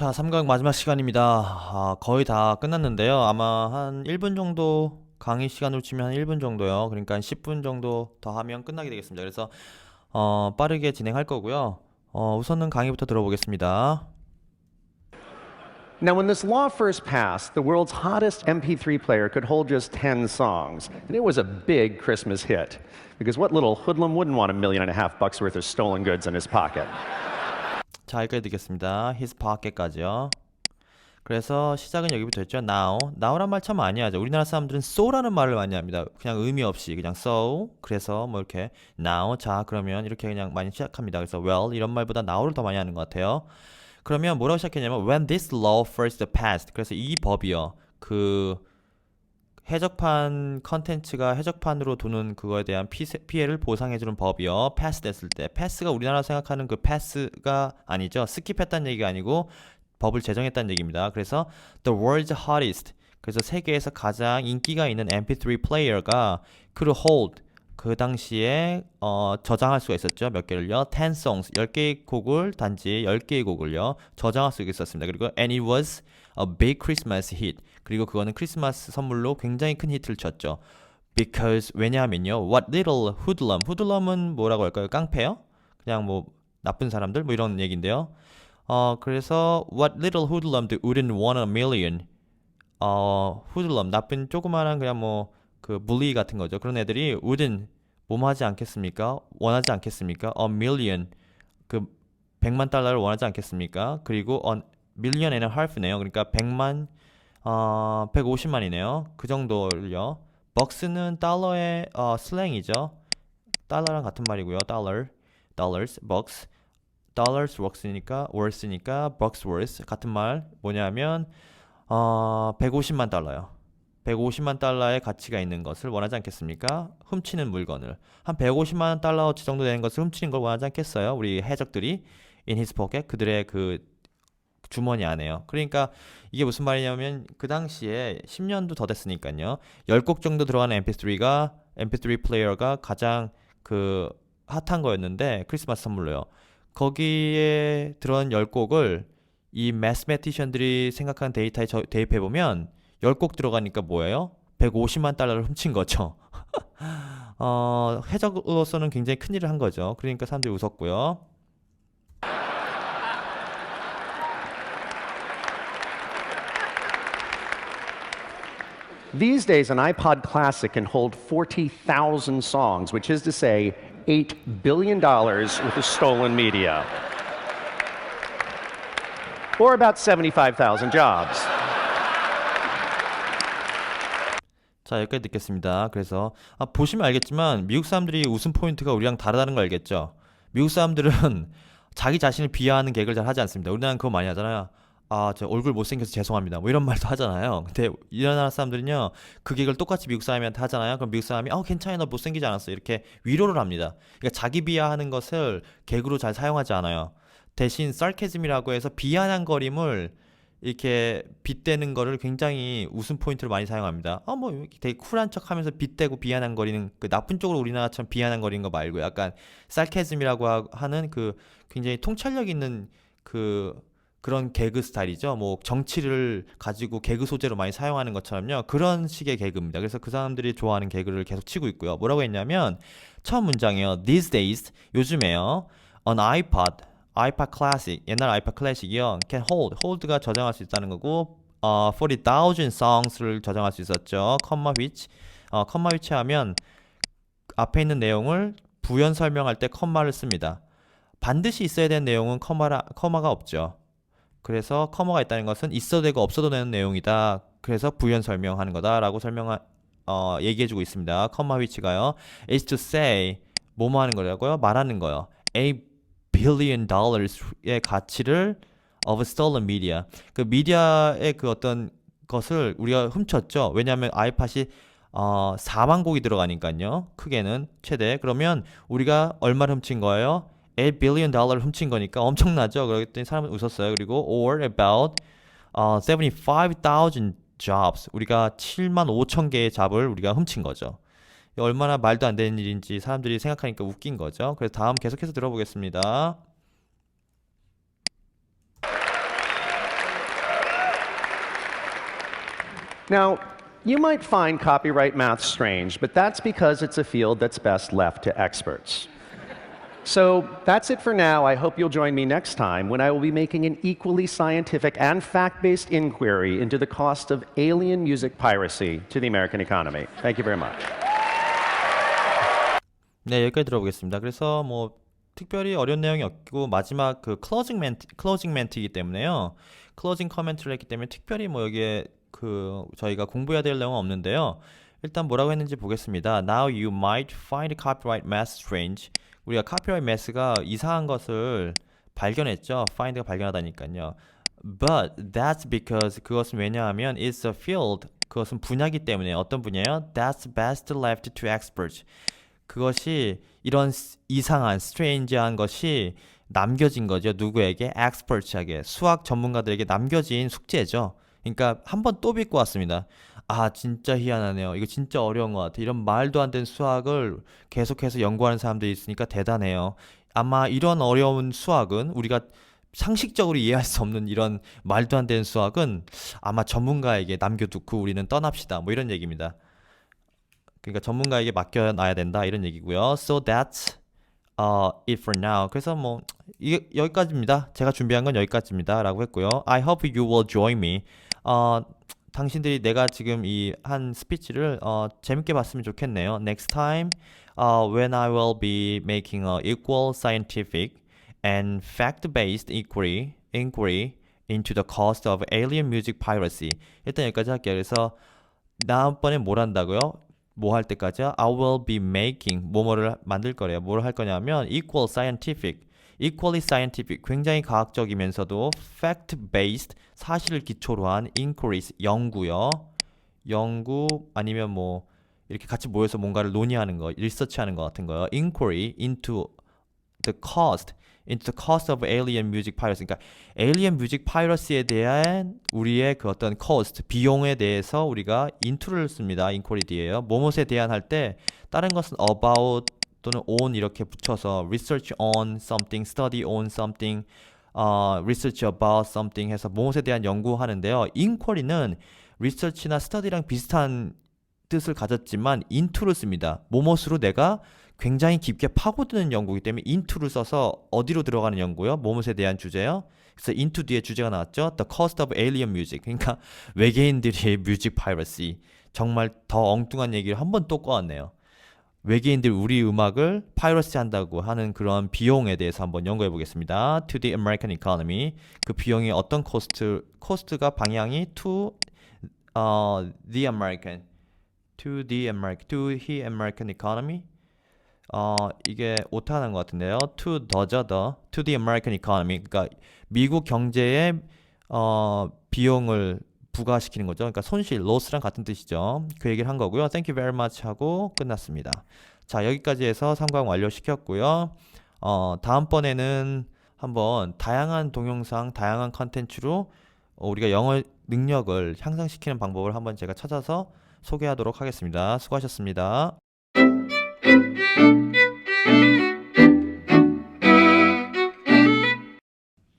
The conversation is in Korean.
자, 3강 마지막 시간입니다. 아, 거의 다 끝났는데요. 아마 한 1분 정도 강의 시간으로 치면 한 1분 정도요. 그러니까 한 10분 정도 더 하면 끝나게 되겠습니다. 그래서 어, 빠르게 진행할 거고요. 어, 우선은 강의부터 들어보겠습니다. Now, when this law first passed, the world's hottest MP3 player could hold just 10 songs. And it was a big Christmas hit. Because what little hoodlum wouldn't want a million and a half bucks worth of stolen goods in his pocket? 자, 여기까지 듣겠습니다. his pocket까지요. 그래서 시작은 여기부터 했죠. now. now란 말 참 많이 하죠. 우리나라 사람들은 so라는 말을 많이 합니다. 그냥 의미 없이 그냥 so. 그래서 뭐 이렇게 now. 자, 그러면 이렇게 그냥 많이 시작합니다. 그래서 well 이런 말보다 now를 더 많이 하는 것 같아요. 그러면 뭐라고 시작했냐면 when this law first passed. 그래서 이 법이요. 그 해적판 컨텐츠가 해적판으로 도는 그거에 대한 피, 피해 를 보상해주는 법이요. 패스 됐을 때. 패스가 우리나라 생각하는 그 패스가 아니죠. 스킵했다는 얘기가 아니고 법을 제정했다는 얘기입니다. 그래서 the world's hottest. 그래서 세계에서 가장 인기가 있는 MP3 플레이어가 could hold 그 당시에 어, 저장할 수가 있었죠. 몇 개를요? 10 songs, 10개의 곡을 단지 10개의 곡을요. 저장할 수가 있었습니다. 그리고 and it was a big Christmas hit. 그리고 그거는 크리스마스 선물로 굉장히 큰 히트를 쳤죠. Because 왜냐하면요. What little hoodlum. hoodlum은 뭐라고 할까요? 깡패요? 그냥 뭐 나쁜 사람들 뭐 이런 얘기인데요. 어 그래서 what little hoodlum wouldn't want a million. 어 hoodlum 나쁜 조그마한 그냥 뭐 그 bully 같은 거죠. 그런 애들이 wouldn't 뭐하지 않겠습니까? 원하지 않겠습니까? a million 그 100만 달러를 원하지 않겠습니까? 그리고 a million and a half네요. 그러니까 100만 어 150만이네요. 그 정도를요. 벅스는 달러의 어, 슬랭이죠. 달러랑 같은 말이고요. 달러, dollars, bucks, dollars works니까 worth니까 bucks worth 같은 말 뭐냐면 어 150만 달러요. 150만 달러의 가치가 있는 것을 원하지 않겠습니까? 훔치는 물건을 한 150만 달러어치 정도 되는 것을 훔치는 걸 원하지 않겠어요? 우리 해적들이 in his pocket 그들의 그 주머니 안에요. 그러니까 이게 무슨 말이냐면 그 당시에 10년도 더 됐으니까요. 10곡 정도 들어가는 MP3가 MP3 플레이어가 가장 그 핫한 거였는데 크리스마스 선물로요. 거기에 들어간 10곡을 이 매스매티션들이 생각한 데이터에 저- 대입해 보면 10곡 들어가니까 뭐예요? 150만 달러를 훔친 거죠. 어, 해적으로서는 굉장히 큰 일을 한 거죠. 그러니까 사람들이 웃었고요. These days, an iPod Classic can hold 40,000 songs, which is to say, $8 billion worth of stolen media. Or about 75,000 jobs. 자, 여기까지 듣겠습니다. 그래서 아, 보시면 알겠지만 미국 사람들이 웃음 포인트가 우리랑 다르다는 걸 알겠죠. 미국 사람들은 자기 자신을 비하하는 개그를 잘 하지 않습니다. 우리나라는 그거 많이 하잖아요. 아, 저 얼굴 못생겨서 죄송합니다. 뭐 이런 말도 하잖아요. 근데 이런 나라 사람들은요, 그 개그를 똑같이 미국 사람한테 하잖아요. 그럼 미국 사람이, 어, 괜찮아, 너 못생기지 않았어. 이렇게 위로를 합니다. 그러니까 자기 비하하는 것을 개그로 잘 사용하지 않아요. 대신 sarcasm이라고 해서 비아냥거림을 이렇게 빗대는 거를 굉장히 웃음 포인트로 많이 사용합니다. 아, 뭐 되게 쿨한 척 하면서 빗대고 비아냥거리는 그 나쁜 쪽으로 우리나라처럼 비아냥거리는 거 말고 약간 하- 하는 그 굉장히 통찰력 있는 그 그런 개그 스타일이죠. 뭐 정치를 가지고 개그 소재로 많이 사용하는 것처럼요. 그런 식의 개그입니다. 그래서 그 사람들이 좋아하는 개그를 계속 치고 있고요. 뭐라고 했냐면 처음 문장이요. These days 요즘에요. On iPod, iPod Classic 옛날 iPod Classic이요. Can hold, hold가 저장할 수 있다는 거고 어, 40,000 songs를 저장할 수 있었죠. comma which, 어, comma which 하면 앞에 있는 내용을 부연 설명할 때 컴마를 씁니다. 반드시 있어야 되는 내용은 커마라, 커마가 없죠. 그래서 커머가 있다는 것은 있어도 되고 없어도 되는 내용이다. 그래서 부연 설명하는 거다라고 설명 어, 얘기해주고 있습니다. 커마 위치가요. is to say 뭐뭐 하는 거라고요? 말하는 거요. a billion dollars의 가치를 of stolen media. 그 미디어의 그 어떤 것을 우리가 훔쳤죠. 왜냐하면 아이팟이 어, 4만 곡이 들어가니까요. 크게는 최대. 그러면 우리가 얼마를 훔친 거예요? 8 billion 달러를 훔친 거니까 엄청나죠. 그랬더니 사람은 웃었어요. 그리고 or about 어, 75,000 jobs. 우리가 7만 5천 개의 잡을 우리가 훔친 거죠. 얼마나 말도 안 되는 일인지 사람들이 생각하니까 웃긴 거죠. 그래서 다음 계속해서 들어보겠습니다. Now, you might find copyright math strange, but that's because it's a field that's best left to experts. So that's it for now. I hope you'll join me next time when I will be making an equally scientific and fact based inquiry into the cost of alien music piracy to the American economy. Thank you very much. 네, 여기까지 들어보겠습니다. 그래서 뭐 특별히 어려운 내용이 없고 마지막 그 클로징 멘트 클로징 멘트이기 때문에요. 클로징 커멘트를 했기 때문에 특별히 뭐 여기에 그 저희가 공부해야 될 내용은 없는데요. 일단 뭐라고 했는지 보겠습니다. Now you might find copyright math strange. 우리가 copyright math가 이상한 것을 발견했죠. find가 발견하다니까요. But that's because 그것은 왜냐하면 it's a field. 그것은 분야기 때문에 어떤 분야요? That's best left to experts. 그것이 이런 스- 이상한 스트레인지한 것이 남겨진 거죠. 누구에게? 엑스퍼트에게 수학 전문가들에게 남겨진 숙제죠. 그러니까 한 번 또 빚고 왔습니다. 아 진짜 희한하네요. 이거 진짜 어려운 것 같아. 이런 말도 안 되는 수학을 계속해서 연구하는 사람들이 있으니까 대단해요. 아마 이런 어려운 수학은 우리가 상식적으로 이해할 수 없는 이런 말도 안 되는 수학은 아마 전문가에게 남겨두고 우리는 떠납시다. 뭐 이런 얘기입니다. 그러니까 전문가에게 맡겨놔야 된다 이런 얘기고요. So that's uh, it for now. 그래서 뭐 이게 여기까지입니다. 제가 준비한 건 여기까지입니다라고 했고요. I hope you will join me. 어, 당신들이 내가 지금 이 한 스피치를 어, 재밌게 봤으면 좋겠네요. Next time, uh, when I will be making a equal scientific and fact-based inquiry, inquiry into the cost of alien music piracy. 일단 여기까지 할게요. 그래서 다음번에 뭘 한다고요? 뭐 할 때까지요? I will be making 뭐뭐를 만들 거래요. 뭘할 거냐면 equal scientific, equally scientific, 굉장히 과학적이면서도 fact-based, 사실을 기초로 한 inquiries, 연구요. 연구 아니면 뭐 이렇게 같이 모여서 뭔가를 논의하는 거, 리서치하는 거 같은 거요. inquiry into the cost, into the cost of alien music piracy. 그러니까 alien music piracy에 대한 우리의 그 어떤 cost, 비용에 대해서 우리가 into를 씁니다. inquiry 뒤에요. 뭐뭇에 대한 할 때 다른 것은 about 또는 on 이렇게 붙여서 research on something, study on something, 어, research about something 해서 뭐뭇에 대한 연구하는데요. inquiry는 research나 study랑 비슷한 뜻을 가졌지만 into를 씁니다. 뭐뭇으로 내가 굉장히 깊게 파고드는 연구이기 때문에 into를 써서 어디로 들어가는 연구요? 뭐뭇에 대한 주제요. 그래서 into 뒤에 주제가 나왔죠. The cost of alien music. 그러니까 외계인들의 music piracy. 정말 더 엉뚱한 얘기를 한 번 또 꺼왔네요. 외계인들 우리 음악을 파이러시 한다고 하는 그런 비용에 대해서 한번 연구해 보겠습니다. To the American economy. 그 비용이 어떤 코스트 코스트가 방향이 to 어, the American to the American to the American economy 어 이게 오타난 것 같은데요. To the the to the American economy. 그러니까 미국 경제에 어 비용을 부과시키는 거죠. 그러니까 손실, loss랑 같은 뜻이죠. 그 얘기를 한 거고요. Thank you very much 하고 끝났습니다. 자 여기까지 해서 삼강 완료시켰고요. 어 다음번에는 한번 다양한 동영상, 다양한 컨텐츠로 어, 우리가 영어 능력을 향상시키는 방법을 한번 제가 찾아서 소개하도록 하겠습니다. 수고하셨습니다.